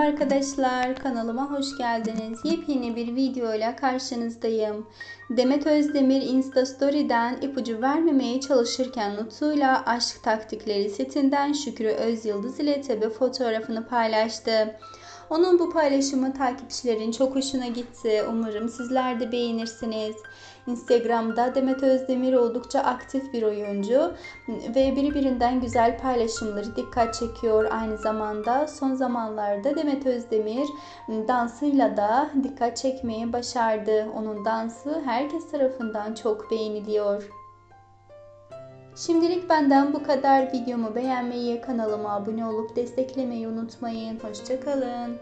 arkadaşlar, kanalıma hoş geldiniz. Yepyeni bir videoyla karşınızdayım. Demet Özdemir Insta Story'den ipucu vermemeye çalışırken notuyla aşk taktikleri setinden Şükrü Özyıldız ile tabi fotoğrafını paylaştı. Onun bu paylaşımı takipçilerin çok hoşuna gitti. Umarım sizler de beğenirsiniz. Instagram'da Demet Özdemir oldukça aktif bir oyuncu ve birbirinden güzel paylaşımları dikkat çekiyor. Aynı zamanda son zamanlarda Demet Özdemir dansıyla da dikkat çekmeyi başardı. Onun dansı herkes tarafından çok beğeniliyor. Şimdilik benden bu kadar. Videomu beğenmeyi, kanalıma abone olup desteklemeyi unutmayın. Hoşçakalın.